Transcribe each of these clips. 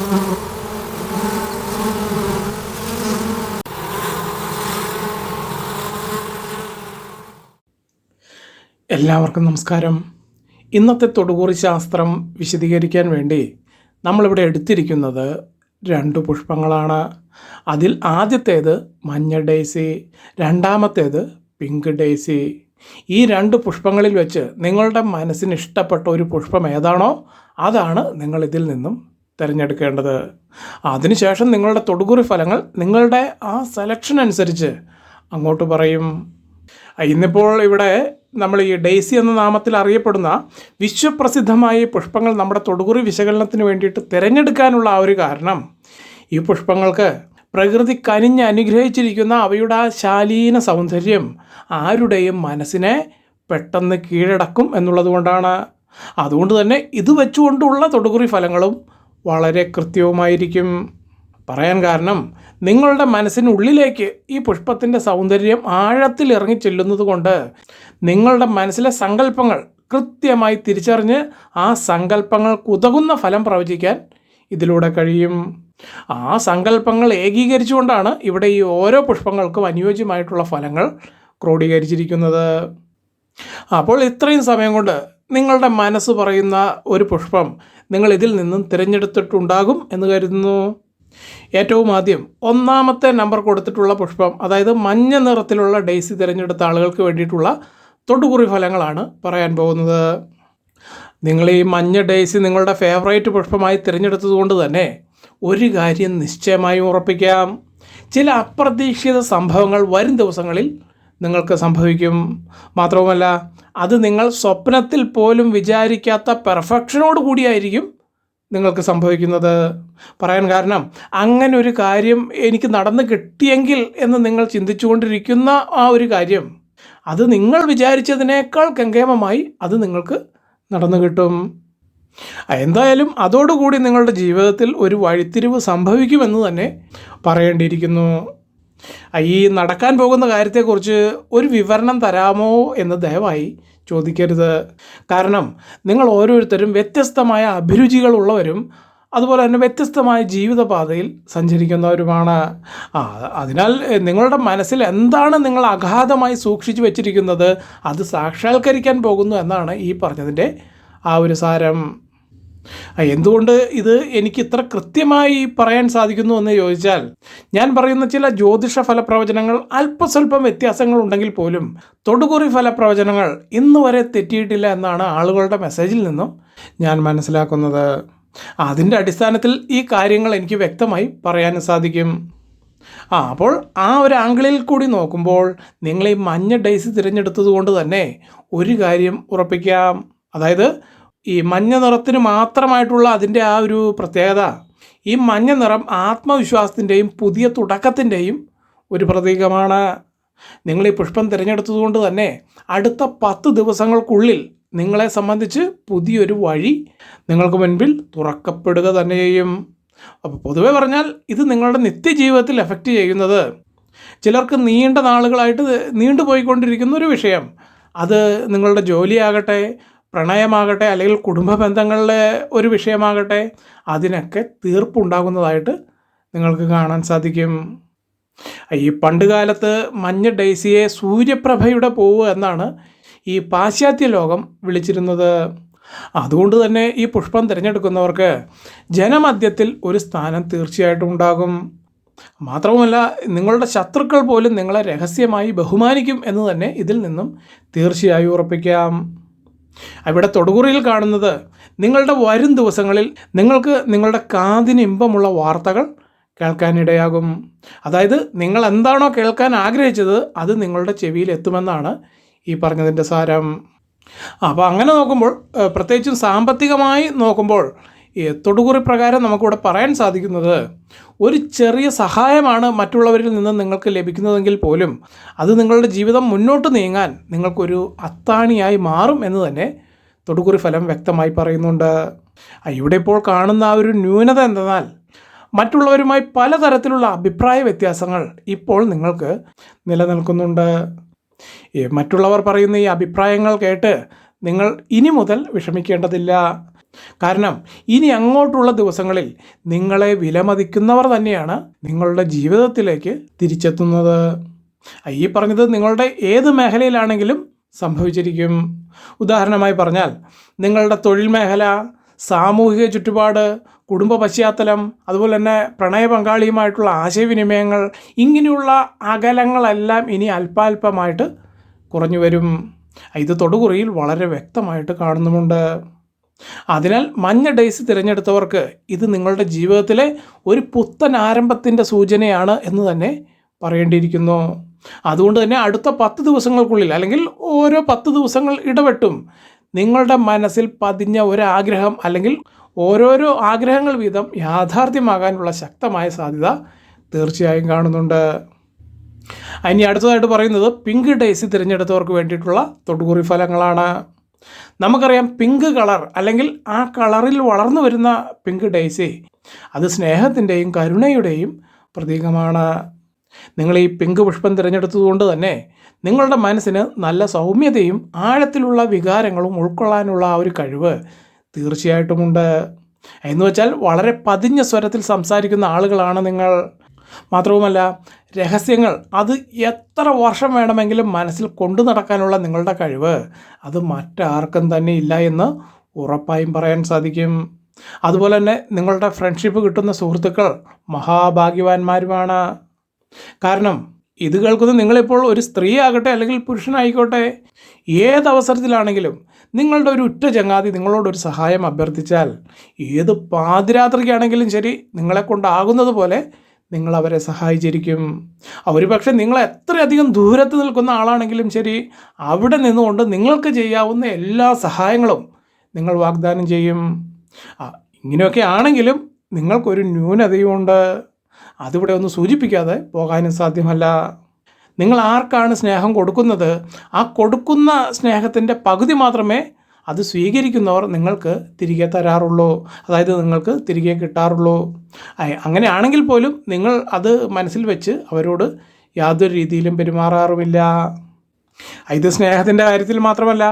എല്ലാവർക്കും നമസ്കാരം. ഇന്നത്തെ തൊടുകുറി ശാസ്ത്രം വിശദീകരിക്കാൻ വേണ്ടി നമ്മളിവിടെ എടുത്തിരിക്കുന്നത് രണ്ട് പുഷ്പങ്ങളാണ്. അതിൽ ആദ്യത്തേത് മഞ്ഞ ഡേസി രണ്ടാമത്തേത് പിങ്ക് ഡേസി ഈ രണ്ട് പുഷ്പങ്ങളിൽ വെച്ച് നിങ്ങളുടെ മനസ്സിന് ഇഷ്ടപ്പെട്ട ഒരു പുഷ്പം ഏതാണോ അതാണ് നിങ്ങൾ ഇതിൽ നിന്നും തിരഞ്ഞെടുക്കേണ്ടത്. അതിനുശേഷം നിങ്ങളുടെ തൊടുകുറി ഫലങ്ങൾ നിങ്ങളുടെ ആ സെലക്ഷൻ അനുസരിച്ച് അങ്ങോട്ട് പറയും. ഇന്നിപ്പോൾ ഇവിടെ നമ്മൾ ഈ ഡെയ്സി എന്ന നാമത്തിൽ അറിയപ്പെടുന്ന വിശ്വപ്രസിദ്ധമായ പുഷ്പങ്ങൾ നമ്മുടെ തൊടുകുറി വിശകലനത്തിന് വേണ്ടിയിട്ട് തിരഞ്ഞെടുക്കാനുള്ള ആ ഒരു കാരണം ഈ പുഷ്പങ്ങൾക്ക് പ്രകൃതി കനിഞ്ഞ് അനുഗ്രഹിച്ചിരിക്കുന്ന അവയുടെ ആ ശാലീന സൗന്ദര്യം ആരുടെയും മനസ്സിനെ പെട്ടെന്ന് കീഴടക്കും എന്നുള്ളത് കൊണ്ടാണ്. അതുകൊണ്ട് തന്നെ ഇത് വെച്ചുകൊണ്ടുള്ള തൊടുകുറി ഫലങ്ങളും വളരെ കൃത്യവുമായിരിക്കും. പറയാൻ കാരണം നിങ്ങളുടെ മനസ്സിനുള്ളിലേക്ക് ഈ പുഷ്പത്തിന്റെ സൗന്ദര്യം ആഴത്തിൽ ഇറങ്ങി ചെല്ലുന്നത് കൊണ്ട് നിങ്ങളുടെ മനസ്സിലെ സങ്കല്പങ്ങൾ കൃത്യമായി തിരിച്ചറിഞ്ഞ് ആ സങ്കല്പങ്ങൾ കുതകുന്ന ഫലം പ്രവചിക്കാൻ ഇതിലൂടെ കഴിയും. ആ സങ്കല്പങ്ങൾ ഏകീകരിച്ചുകൊണ്ടാണ് ഇവിടെ ഈ ഓരോ പുഷ്പങ്ങൾക്കും അനുയോജ്യമായിട്ടുള്ള ഫലങ്ങൾ ക്രോഡീകരിച്ചിരിക്കുന്നത്. അപ്പോൾ ഇത്രയും സമയം കൊണ്ട് നിങ്ങളുടെ മനസ്സ് പറയുന്ന ഒരു പുഷ്പം നിങ്ങൾ ഇതിൽ നിന്നും തിരഞ്ഞെടുത്തിട്ടുണ്ടാകും എന്ന് കരുതുന്നു. ഏറ്റവും ആദ്യം ഒന്നാമത്തെ നമ്പർ കൊടുത്തിട്ടുള്ള പുഷ്പം അതായത് മഞ്ഞ നിറത്തിലുള്ള ഡെയ്സി തിരഞ്ഞെടുത്ത ആളുകൾക്ക് വേണ്ടിയിട്ടുള്ള തൊടുകുറി ഫലങ്ങളാണ് പറയാൻ പോകുന്നത്. നിങ്ങൾ ഈ മഞ്ഞ ഡെയ്സി നിങ്ങളുടെ ഫേവറേറ്റ് പുഷ്പമായി തിരഞ്ഞെടുത്തതുകൊണ്ട് തന്നെ ഒരു കാര്യം നിശ്ചയമായും ഉറപ്പിക്കാം. ചില അപ്രതീക്ഷിത സംഭവങ്ങൾ വരും ദിവസങ്ങളിൽ നിങ്ങൾക്ക് സംഭവിക്കും. മാത്രവുമല്ല അത് നിങ്ങൾ സ്വപ്നത്തിൽ പോലും വിചാരിക്കാത്ത പെർഫെക്ഷനോട് കൂടിയായിരിക്കും നിങ്ങൾക്ക് സംഭവിക്കുന്നത്. പറയാൻ കാരണം അങ്ങനെ ഒരു കാര്യം എനിക്ക് നടന്നു കിട്ടിയെങ്കിൽ എന്ന് നിങ്ങൾ ചിന്തിച്ചുകൊണ്ടിരിക്കുന്ന ആ ഒരു കാര്യം അത് നിങ്ങൾ വിചാരിച്ചതിനേക്കാൾ കങ്കേമമായി അത് നിങ്ങൾക്ക് നടന്നു കിട്ടും. എന്തായാലും അതോടുകൂടി നിങ്ങളുടെ ജീവിതത്തിൽ ഒരു വഴിത്തിരിവ് സംഭവിക്കുമെന്ന് തന്നെ പറയേണ്ടിയിരിക്കുന്നു. ഈ നടക്കാൻ പോകുന്ന കാര്യത്തെക്കുറിച്ച് ഒരു വിവരണം തരാമോ എന്ന് ദയവായി ചോദിക്കരുത്. കാരണം നിങ്ങൾ ഓരോരുത്തരും വ്യത്യസ്തമായ അഭിരുചികളുള്ളവരും അതുപോലെ തന്നെ വ്യത്യസ്തമായ ജീവിതപാതയിൽ സഞ്ചരിക്കുന്നവരുമാണ്. ആ അതിനാൽ നിങ്ങളുടെ മനസ്സിൽ എന്താണ് നിങ്ങൾ അഗാധമായി സൂക്ഷിച്ചു വച്ചിരിക്കുന്നത്? അത് സാക്ഷാത്കരിക്കാൻ പോകുന്നു എന്നാണ് ഈ പറഞ്ഞതിന്റെ ആ ഒരു സാരം. എന്തുകൊണ്ട് ഇത് എനിക്ക് ഇത്ര കൃത്യമായി പറയാൻ സാധിക്കുന്നു എന്ന് ചോദിച്ചാൽ ഞാൻ പറയുന്ന ചില ജ്യോതിഷ ഫലപ്രവചനങ്ങൾ അല്പസ്വല്പം വ്യത്യാസങ്ങൾ ഉണ്ടെങ്കിൽ പോലും തൊടുകുറി ഫലപ്രവചനങ്ങൾ ഇന്ന് വരെ തെറ്റിയിട്ടില്ല എന്നാണ് ആളുകളുടെ മെസ്സേജിൽ നിന്നും ഞാൻ മനസ്സിലാക്കുന്നത്. അതിന്റെ അടിസ്ഥാനത്തിൽ ഈ കാര്യങ്ങൾ എനിക്ക് വ്യക്തമായി പറയാൻ സാധിക്കും. ആ അപ്പോൾ ആ ഒരു ആംഗിളിൽ കൂടി നോക്കുമ്പോൾ നിങ്ങൾ ഈ മഞ്ഞ ഡൈസ് തിരഞ്ഞെടുത്തത് കൊണ്ട് തന്നെ ഒരു കാര്യം ഉറപ്പിക്കാം. അതായത് ഈ മഞ്ഞ നിറത്തിന് മാത്രമായിട്ടുള്ള അതിന്റെ ആ ഒരു പ്രത്യേകത ഈ മഞ്ഞ നിറം ആത്മവിശ്വാസത്തിന്റെയും പുതിയ തുടക്കത്തിന്റെയും ഒരു പ്രതീകമാണ്. നിങ്ങൾ ഈ പുഷ്പം തിരഞ്ഞെടുത്തതുകൊണ്ട് തന്നെ അടുത്ത പത്ത് ദിവസങ്ങൾക്കുള്ളിൽ നിങ്ങളെ സംബന്ധിച്ച് പുതിയൊരു വഴി നിങ്ങൾക്ക് മുൻപിൽ തുറക്കപ്പെടുക തന്നെ ചെയ്യും. അപ്പോൾ പൊതുവേ പറഞ്ഞാൽ ഇത് നിങ്ങളുടെ നിത്യജീവിതത്തിൽ എഫക്റ്റ് ചെയ്യുന്നത് ചിലർക്ക് നീണ്ട നാളുകളായിട്ട് നീണ്ടുപോയിക്കൊണ്ടിരിക്കുന്ന ഒരു വിഷയം. അത് നിങ്ങളുടെ ജോലിയാകട്ടെ പ്രണയമാകട്ടെ അല്ലെങ്കിൽ കുടുംബ ബന്ധങ്ങളിലെ ഒരു വിഷയമാകട്ടെ അതിനൊക്കെ തീർപ്പുണ്ടാകുന്നതായിട്ട് നിങ്ങൾക്ക് കാണാൻ സാധിക്കും. ഈ പണ്ടുകാലത്ത് മഞ്ഞ ഡെയ്സിയെ സൂര്യപ്രഭയുടെ പൂവ് എന്നാണ് ഈ പാശ്ചാത്യ ലോകം വിളിച്ചിരുന്നത്. അതുകൊണ്ട് തന്നെ ഈ പുഷ്പം തിരഞ്ഞെടുക്കുന്നവർക്ക് ജനമധ്യത്തിൽ ഒരു സ്ഥാനം തീർച്ചയായിട്ടും ഉണ്ടാകും. മാത്രവുമല്ല നിങ്ങളുടെ ശത്രുക്കൾ പോലും നിങ്ങളെ രഹസ്യമായി ബഹുമാനിക്കും എന്ന് തന്നെ ഇതിൽ നിന്നും തീർച്ചയായും ഉറപ്പിക്കാം. അവിടെ തൊടുകുറിയിൽ കാണുന്നത് നിങ്ങളുടെ വരും ദിവസങ്ങളിൽ നിങ്ങൾക്ക് നിങ്ങളുടെ കാതിന് ഇമ്പമുള്ള വാർത്തകൾ കേൾക്കാനിടയാകും അതായത് നിങ്ങൾ എന്താണോ കേൾക്കാൻ ആഗ്രഹിച്ചത് അത് നിങ്ങളുടെ ചെവിയിൽ എത്തുമെന്നാണ് ഈ പറഞ്ഞതിന്റെ സാരം. അപ്പോൾ അങ്ങനെ നോക്കുമ്പോൾ പ്രത്യേകിച്ചും സാമ്പത്തികമായി നോക്കുമ്പോൾ തൊടുകുറി പ്രകാരം നമുക്കിവിടെ പറയാൻ സാധിക്കുന്നത് ഒരു ചെറിയ സഹായമാണ് മറ്റുള്ളവരിൽ നിന്ന് നിങ്ങൾക്ക് ലഭിക്കുന്നതെങ്കിൽ പോലും അത് നിങ്ങളുടെ ജീവിതം മുന്നോട്ട് നീങ്ങാൻ നിങ്ങൾക്കൊരു അത്താണിയായി മാറും എന്ന് തന്നെ തൊടുകുറി ഫലം വ്യക്തമായി പറയുന്നുണ്ട്. ഇവിടെ ഇപ്പോൾ കാണുന്ന ആ ഒരു ന്യൂനത എന്തെന്നാൽ മറ്റുള്ളവരുമായി പലതരത്തിലുള്ള അഭിപ്രായ വ്യത്യാസങ്ങൾ ഇപ്പോൾ നിങ്ങൾക്ക് നിലനിൽക്കുന്നുണ്ട്. മറ്റുള്ളവർ പറയുന്ന ഈ അഭിപ്രായങ്ങൾ കേട്ട് നിങ്ങൾ ഇനി മുതൽ വിഷമിക്കേണ്ടതില്ല. കാരണം ഇനി അങ്ങോട്ടുള്ള ദിവസങ്ങളിൽ നിങ്ങളെ വിലമതിക്കുന്നവർ തന്നെയാണ് നിങ്ങളുടെ ജീവിതത്തിലേക്ക് തിരിച്ചെത്തുന്നത്. ഈ പറഞ്ഞത് നിങ്ങളുടെ ഏത് മേഖലയിലാണെങ്കിലും സംഭവിച്ചിരിക്കും. ഉദാഹരണമായി പറഞ്ഞാൽ നിങ്ങളുടെ തൊഴിൽ മേഖല സാമൂഹിക ചുറ്റുപാട് കുടുംബ പശ്ചാത്തലം അതുപോലെ തന്നെ പ്രണയ പങ്കാളിയുമായിട്ടുള്ള ആശയവിനിമയങ്ങൾ ഇങ്ങനെയുള്ള അകലങ്ങളെല്ലാം ഇനി അല്പാൽപമായിട്ട് കുറഞ്ഞു വരും. ഇത് തൊടുകുറിയിൽ വളരെ വ്യക്തമായിട്ട് കാണുന്നുമുണ്ട്. അതിനാൽ മഞ്ഞ ഡേയ്സ് തിരഞ്ഞെടുത്തവർക്ക് ഇത് നിങ്ങളുടെ ജീവിതത്തിലെ ഒരു പുത്തൻ ആരംഭത്തിന്റെ സൂചനയാണ് എന്ന് തന്നെ പറയേണ്ടിയിരിക്കുന്നു. അതുകൊണ്ട് തന്നെ അടുത്ത പത്ത് ദിവസങ്ങൾക്കുള്ളിൽ അല്ലെങ്കിൽ ഓരോ പത്ത് ദിവസങ്ങൾ ഇടപെട്ടും നിങ്ങളുടെ മനസ്സിൽ പതിഞ്ഞ ഒരാഗ്രഹം അല്ലെങ്കിൽ ഓരോരോ ആഗ്രഹങ്ങൾ വീതം യാഥാർത്ഥ്യമാകാനുള്ള ശക്തമായ സാധ്യത തീർച്ചയായും കാണുന്നുണ്ട്. ഇനി അടുത്തതായിട്ട് പറയുന്നത് പിങ്ക് ഡേയ്സ് തിരഞ്ഞെടുത്തവർക്ക് വേണ്ടിയിട്ടുള്ള തൊടുകുറി ഫലങ്ങളാണ്. നമുക്കറിയാം പിങ്ക് കളർ അല്ലെങ്കിൽ ആ കളറിൽ വളർന്നു വരുന്ന പിങ്ക് ഡേയ്സി അത് സ്നേഹത്തിന്റെയും കരുണയുടെയും പ്രതീകമാണ്. നിങ്ങൾ ഈ പിങ്ക് പുഷ്പം തിരഞ്ഞെടുത്തതുകൊണ്ട് തന്നെ നിങ്ങളുടെ മനസ്സിന് നല്ല സൗമ്യതയും ആഴത്തിലുള്ള വികാരങ്ങളും ഉൾക്കൊള്ളാനുള്ള ആ ഒരു കഴിവ് തീർച്ചയായിട്ടുമുണ്ട്. എന്ന് വെച്ചാൽ വളരെ പതിഞ്ഞ സ്വരത്തിൽ സംസാരിക്കുന്ന ആളുകളാണ് നിങ്ങൾ. മാത്രവുമല്ല രഹസ്യങ്ങൾ അത് എത്ര വർഷം വേണമെങ്കിലും മനസ്സിൽ കൊണ്ടു നടക്കാനുള്ള നിങ്ങളുടെ കഴിവ് അത് മറ്റാർക്കും തന്നെ ഇല്ല എന്ന് ഉറപ്പായും പറയാൻ സാധിക്കും. അതുപോലെ തന്നെ നിങ്ങളുടെ ഫ്രണ്ട്ഷിപ്പ് കിട്ടുന്ന സുഹൃത്തുക്കൾ മഹാഭാഗ്യവാന്മാരുമാണ്. കാരണം ഇത് കേൾക്കുന്ന നിങ്ങളിപ്പോൾ ഒരു സ്ത്രീ ആകട്ടെ അല്ലെങ്കിൽ പുരുഷനായിക്കോട്ടെ ഏതവസരത്തിലാണെങ്കിലും നിങ്ങളുടെ ഒരു ഉറ്റ ചങ്ങാതി നിങ്ങളോടൊരു സഹായം അഭ്യർത്ഥിച്ചാൽ ഏത് പാതിരാത്രിക്കാണെങ്കിലും ശരി നിങ്ങളെ കൊണ്ടാകുന്നത് പോലെ നിങ്ങൾ അവരെ സഹായിച്ചിരിക്കും. അവർ പക്ഷേ നിങ്ങൾ എത്രയധികം ദൂരത്ത് നിൽക്കുന്ന ആളാണെങ്കിലും ശരി അവിടെ നിന്നുകൊണ്ട് നിങ്ങൾക്ക് ചെയ്യാവുന്ന എല്ലാ സഹായങ്ങളും നിങ്ങൾ വാഗ്ദാനം ചെയ്യും. ഇങ്ങനെയൊക്കെ ആണെങ്കിലും നിങ്ങൾക്കൊരു ന്യൂനതയുമുണ്ട്. അതിവിടെ ഒന്ന് സൂചിപ്പിക്കാതെ പോകാനും സാധ്യമല്ല. നിങ്ങൾ ആർക്കാണ് സ്നേഹം കൊടുക്കുന്നത്? ആ കൊടുക്കുന്ന സ്നേഹത്തിന്റെ പകുതി മാത്രമേ അത് സ്വീകരിക്കുന്നവർ നിങ്ങൾക്ക് തിരികെ തരാറുള്ളൂ. അതായത് നിങ്ങൾക്ക് തിരികെ കിട്ടാറുള്ളൂ. അങ്ങനെയാണെങ്കിൽ പോലും നിങ്ങൾ അത് മനസ്സിൽ വെച്ച് അവരോട് യാതൊരു രീതിയിലും പെരുമാറാറുമില്ല. ഇത് സ്നേഹത്തിന്റെ കാര്യത്തിൽ മാത്രമല്ല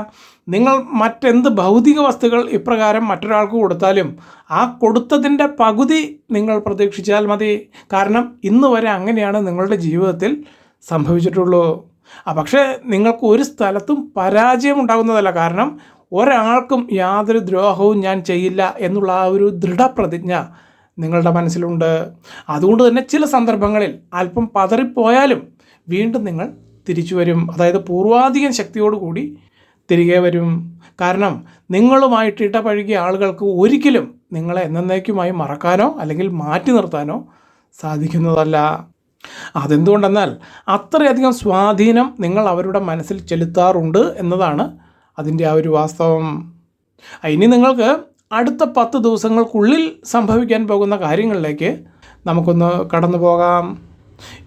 നിങ്ങൾ മറ്റെന്ത് ഭൗതിക വസ്തുക്കൾ ഇപ്രകാരം മറ്റൊരാൾക്ക് കൊടുത്താലും ആ കൊടുത്തതിന്റെ പകുതി നിങ്ങൾ പ്രതീക്ഷിച്ചാൽ മതി. കാരണം ഇന്ന് വരെ അങ്ങനെയാണ് നിങ്ങളുടെ ജീവിതത്തിൽ സംഭവിച്ചിട്ടുള്ളൂ. പക്ഷേ നിങ്ങൾക്ക് ഒരു സ്ഥലത്തും പരാജയം ഉണ്ടാകുന്നതല്ല കാരണം ഒരാൾക്കും യാതൊരു ദ്രോഹവും ഞാൻ ചെയ്യില്ല എന്നുള്ള ആ ഒരു ദൃഢപ്രതിജ്ഞ നിങ്ങളുടെ മനസ്സിലുണ്ട്. അതുകൊണ്ട് തന്നെ ചില സന്ദർഭങ്ങളിൽ അല്പം പതറിപ്പോയാലും വീണ്ടും നിങ്ങൾ തിരിച്ചു വരും. അതായത് പൂർവാധികം ശക്തിയോടുകൂടി തിരികെ വരും. കാരണം നിങ്ങളുമായിട്ട് ഇടപഴകിയ ആളുകൾക്ക് ഒരിക്കലും നിങ്ങളെ എന്നേക്കുമായി മറക്കാനോ അല്ലെങ്കിൽ മാറ്റി നിർത്താനോ സാധിക്കുന്നതല്ല. അതെന്തുകൊണ്ടെന്നാൽ അത്രയധികം സ്വാധീനം നിങ്ങൾ അവരുടെ മനസ്സിൽ ചെലുത്താറുണ്ട് എന്നതാണ് അതിന്റെ ആ ഒരു വാസ്തവം. ഇനി നിങ്ങൾക്ക് അടുത്ത പത്ത് ദിവസങ്ങൾക്കുള്ളിൽ സംഭവിക്കാൻ പോകുന്ന കാര്യങ്ങളിലേക്ക് നമുക്കൊന്ന് കടന്നു പോകാം.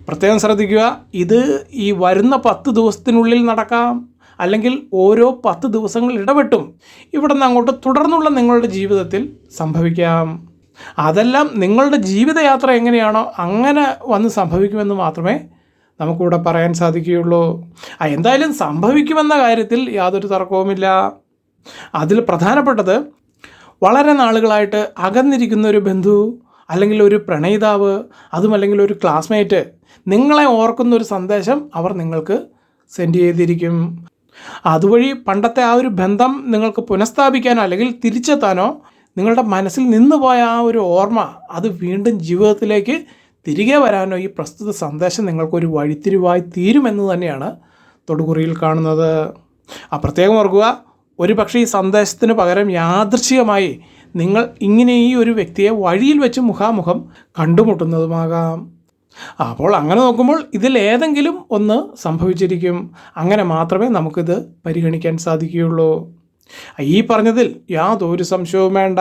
പ്രത്യേകം ശ്രദ്ധിക്കുക ഇത് ഈ വരുന്ന പത്ത് ദിവസത്തിനുള്ളിൽ നടക്കാം. അല്ലെങ്കിൽ ഓരോ പത്ത് ദിവസങ്ങൾ ഇടപെട്ടും ഇവിടെ നിന്ന് അങ്ങോട്ട് തുടർന്നുള്ള നിങ്ങളുടെ ജീവിതത്തിൽ സംഭവിക്കാം. അതെല്ലാം നിങ്ങളുടെ ജീവിതയാത്ര എങ്ങനെയാണോ അങ്ങനെ വന്ന് സംഭവിക്കുമെന്ന് മാത്രമേ നമുക്കിവിടെ പറയാൻ സാധിക്കുകയുള്ളൂ. എന്തായാലും സംഭവിക്കുമെന്ന കാര്യത്തിൽ യാതൊരു തർക്കവുമില്ല. അതിൽ പ്രധാനപ്പെട്ടത് വളരെ നാളുകളായിട്ട് അകന്നിരിക്കുന്ന ഒരു ബന്ധു അല്ലെങ്കിൽ ഒരു പ്രണയിതാവ് അതും അല്ലെങ്കിൽ ഒരു ക്ലാസ്മേറ്റ് നിങ്ങളെ ഓർക്കുന്ന ഒരു സന്ദേശം അവർ നിങ്ങൾക്ക് സെൻഡ് ചെയ്തിരിക്കും. അതുവഴി പണ്ടത്തെ ആ ഒരു ബന്ധം നിങ്ങൾക്ക് പുനഃസ്ഥാപിക്കാനോ അല്ലെങ്കിൽ തിരിച്ചെത്താനോ നിങ്ങളുടെ മനസ്സിൽ നിന്ന് പോയ ആ ഒരു ഓർമ്മ അത് വീണ്ടും ജീവിതത്തിലേക്ക് തിരികെ വരാനോ ഈ പ്രസ്തുത സന്ദേശം നിങ്ങൾക്കൊരു വഴിത്തിരിവായി തീരുമെന്ന് തന്നെയാണ് തൊടുകുറിയിൽ കാണുന്നത്. ആ പ്രത്യേകം ഓർക്കുക ഒരു പക്ഷേ ഈ സന്ദേശത്തിന് പകരം യാദൃശ്ചികമായി നിങ്ങൾ ഇങ്ങനെ ഈ ഒരു വ്യക്തിയെ വഴിയിൽ വെച്ച് മുഖാമുഖം കണ്ടുമുട്ടുന്നതുമാകാം. അപ്പോൾ അങ്ങനെ നോക്കുമ്പോൾ ഇതിൽ ഏതെങ്കിലും ഒന്ന് സംഭവിച്ചിരിക്കും. അങ്ങനെ മാത്രമേ നമുക്കിത് പരിഗണിക്കാൻ സാധിക്കുകയുള്ളൂ. ഈ പറഞ്ഞതിൽ യാതൊരു സംശയവും വേണ്ട.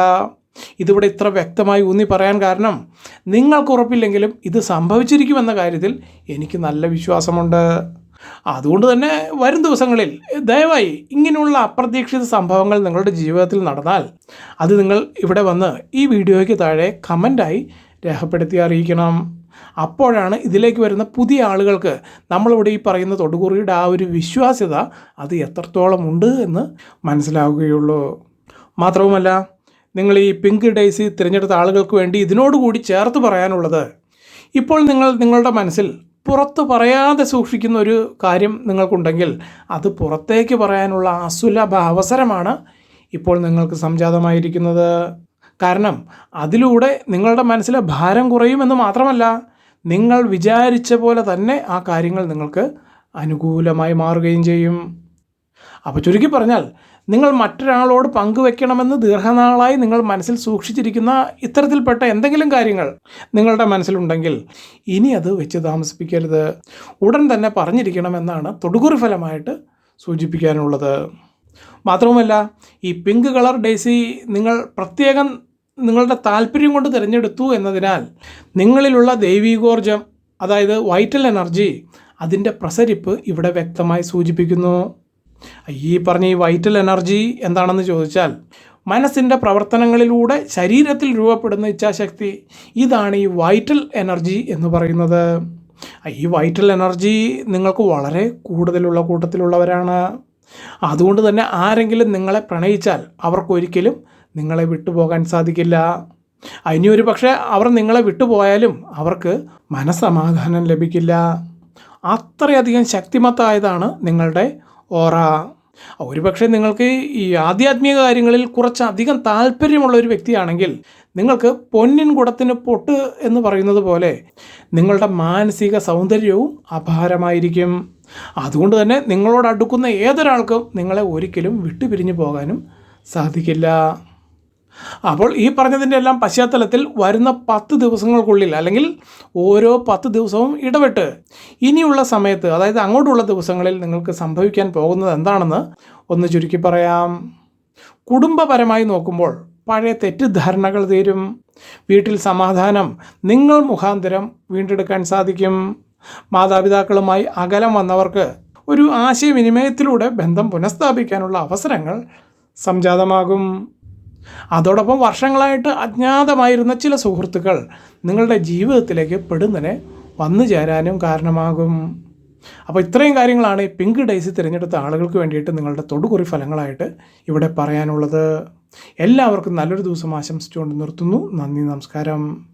ഇതിവിടെ ഇത്ര വ്യക്തമായി ഊന്നി പറയാൻ കാരണം നിങ്ങൾക്ക് ഉറപ്പില്ലെങ്കിലും ഇത് സംഭവിച്ചിരിക്കുമെന്ന കാര്യത്തിൽ എനിക്ക് നല്ല വിശ്വാസമുണ്ട്. അതുകൊണ്ട് തന്നെ വരും ദിവസങ്ങളിൽ ദയവായി ഇങ്ങനെയുള്ള അപ്രതീക്ഷിത സംഭവങ്ങൾ നിങ്ങളുടെ ജീവിതത്തിൽ നടന്നാൽ അത് നിങ്ങൾ ഇവിടെ വന്ന് ഈ വീഡിയോയ്ക്ക് താഴെ കമന്റായി രേഖപ്പെടുത്തി അറിയിക്കണം. അപ്പോഴാണ് ഇതിലേക്ക് വരുന്ന പുതിയ ആളുകൾക്ക് നമ്മളിവിടെ ഈ പറയുന്ന തൊടുകുറിയുടെ ആ ഒരു വിശ്വാസ്യത അത് എത്രത്തോളം ഉണ്ട് എന്ന് മനസ്സിലാവുകയുള്ളൂ. മാത്രവുമല്ല നിങ്ങൾ ഈ പിങ്ക് ഡേയ്സി തിരഞ്ഞെടുത്ത ആളുകൾക്ക് വേണ്ടി ഇതിനോടുകൂടി ചേർത്ത് പറയാനുള്ളത്. ഇപ്പോൾ നിങ്ങൾ നിങ്ങളുടെ മനസ്സിൽ പുറത്ത് പറയാതെ സൂക്ഷിക്കുന്ന ഒരു കാര്യം നിങ്ങൾക്കുണ്ടെങ്കിൽ അത് പുറത്തേക്ക് പറയാനുള്ള അസുലഭ അവസരമാണ് ഇപ്പോൾ നിങ്ങൾക്ക് സംജാതമായിരിക്കുന്നത്. കാരണം അതിലൂടെ നിങ്ങളുടെ മനസ്സിലെ ഭാരം കുറയുമെന്ന് മാത്രമല്ല നിങ്ങൾ വിചാരിച്ച പോലെ തന്നെ ആ കാര്യങ്ങൾ നിങ്ങൾക്ക് അനുകൂലമായി മാറുകയും ചെയ്യും. അപ്പോൾ ചുരുക്കി പറഞ്ഞാൽ നിങ്ങൾ മറ്റൊരാളോട് പങ്കുവെക്കണമെന്ന് ദീർഘനാളായി നിങ്ങൾ മനസ്സിൽ സൂക്ഷിച്ചിരിക്കുന്ന ഇത്തരത്തിൽപ്പെട്ട എന്തെങ്കിലും കാര്യങ്ങൾ നിങ്ങളുടെ മനസ്സിലുണ്ടെങ്കിൽ ഇനി അത് വെച്ച് താമസിപ്പിക്കരുത്. ഉടൻ തന്നെ പറഞ്ഞിരിക്കണമെന്നാണ് തൊടുകുറി ഫലമായിട്ട് സൂചിപ്പിക്കാനുള്ളത്. മാത്രവുമല്ല ഈ പിങ്ക് കളർ ഡേസി നിങ്ങൾ പ്രത്യേകം നിങ്ങളുടെ താല്പര്യം കൊണ്ട് തിരഞ്ഞെടുത്തു എന്നതിനാൽ നിങ്ങളിലുള്ള ദൈവീകോർജം അതായത് വൈറ്റൽ എനർജി അതിന്റെ പ്രസരിപ്പ് ഇവിടെ വ്യക്തമായി സൂചിപ്പിക്കുന്നു. ഈ പറഞ്ഞ ഈ വൈറ്റൽ എനർജി എന്താണെന്ന് ചോദിച്ചാൽ മനസ്സിന്റെ പ്രവർത്തനങ്ങളിലൂടെ ശരീരത്തിൽ രൂപപ്പെടുന്ന ഇച്ഛാശക്തി ഇതാണ് ഈ വൈറ്റൽ എനർജി എന്ന് പറയുന്നത്. ഈ വൈറ്റൽ എനർജി നിങ്ങൾക്ക് വളരെ കൂടുതലുള്ള കൂട്ടത്തിലുള്ളവരാണ്. അതുകൊണ്ട് തന്നെ ആരെങ്കിലും നിങ്ങളെ പ്രണയിച്ചാൽ അവർക്കൊരിക്കലും നിങ്ങളെ വിട്ടുപോകാൻ സാധിക്കില്ല. ഇനി ഒരു പക്ഷേ അവർ നിങ്ങളെ വിട്ടുപോയാലും അവർക്ക് മനസ്സമാധാനം ലഭിക്കില്ല. അത്രയധികം ശക്തിമത്തായതാണ് നിങ്ങളുടെ ഓറ. ഒരുപക്ഷെ നിങ്ങൾക്ക് ഈ ആധ്യാത്മിക കാര്യങ്ങളിൽ കുറച്ചധികം താല്പര്യമുള്ള ഒരു വ്യക്തിയാണെങ്കിൽ നിങ്ങൾക്ക് പൊന്നിൻ കുടത്തിന് പൊട്ട് എന്ന് പറയുന്നത് പോലെ നിങ്ങളുടെ മാനസിക സൗന്ദര്യവും അപാരമായിരിക്കും. അതുകൊണ്ട് തന്നെ നിങ്ങളോട് അടുക്കുന്ന ഏതൊരാൾക്കും നിങ്ങളെ ഒരിക്കലും വിട്ടുപിരിഞ്ഞു പോകാനും സാധിക്കില്ല. അപ്പോൾ ഈ പറഞ്ഞതിന്റെ എല്ലാം പശ്ചാത്തലത്തിൽ വരുന്ന പത്ത് ദിവസങ്ങൾക്കുള്ളിൽ അല്ലെങ്കിൽ ഓരോ പത്ത് ദിവസവും ഇടവിട്ട് ഇനിയുള്ള സമയത്ത് അതായത് അങ്ങോട്ടുള്ള ദിവസങ്ങളിൽ നിങ്ങൾക്ക് സംഭവിക്കാൻ പോകുന്നത് എന്താണെന്ന് ഒന്ന് ചുരുക്കി പറയാം. കുടുംബപരമായി നോക്കുമ്പോൾ പഴയ തെറ്റിദ്ധാരണകൾ തീരും. വീട്ടിൽ സമാധാനം നിങ്ങൾ മുഖാന്തരം വീണ്ടെടുക്കാൻ സാധിക്കും. മാതാപിതാക്കളുമായി അകലം വന്നവർക്ക് ഒരു ആശയവിനിമയത്തിലൂടെ ബന്ധം പുനഃസ്ഥാപിക്കാനുള്ള അവസരങ്ങൾ സംജാതമാകും. അതോടൊപ്പം വർഷങ്ങളായിട്ട് അജ്ഞാതമായിരുന്ന ചില സുഹൃത്തുക്കൾ നിങ്ങളുടെ ജീവിതത്തിലേക്ക് പെടുന്നതിനെ വന്നു ചേരാനും കാരണമാകും. അപ്പോൾ ഇത്രയും കാര്യങ്ങളാണ് പിങ്ക് ഡേയ്സി തിരഞ്ഞെടുത്ത ആളുകൾക്ക് വേണ്ടിയിട്ട് നിങ്ങളുടെ തൊടുകുറി ഫലങ്ങളായിട്ട് ഇവിടെ പറയാനുള്ളത്. എല്ലാവർക്കും നല്ലൊരു ദിവസം ആശംസിച്ചുകൊണ്ട് നിർത്തുന്നു. നന്ദി നമസ്കാരം.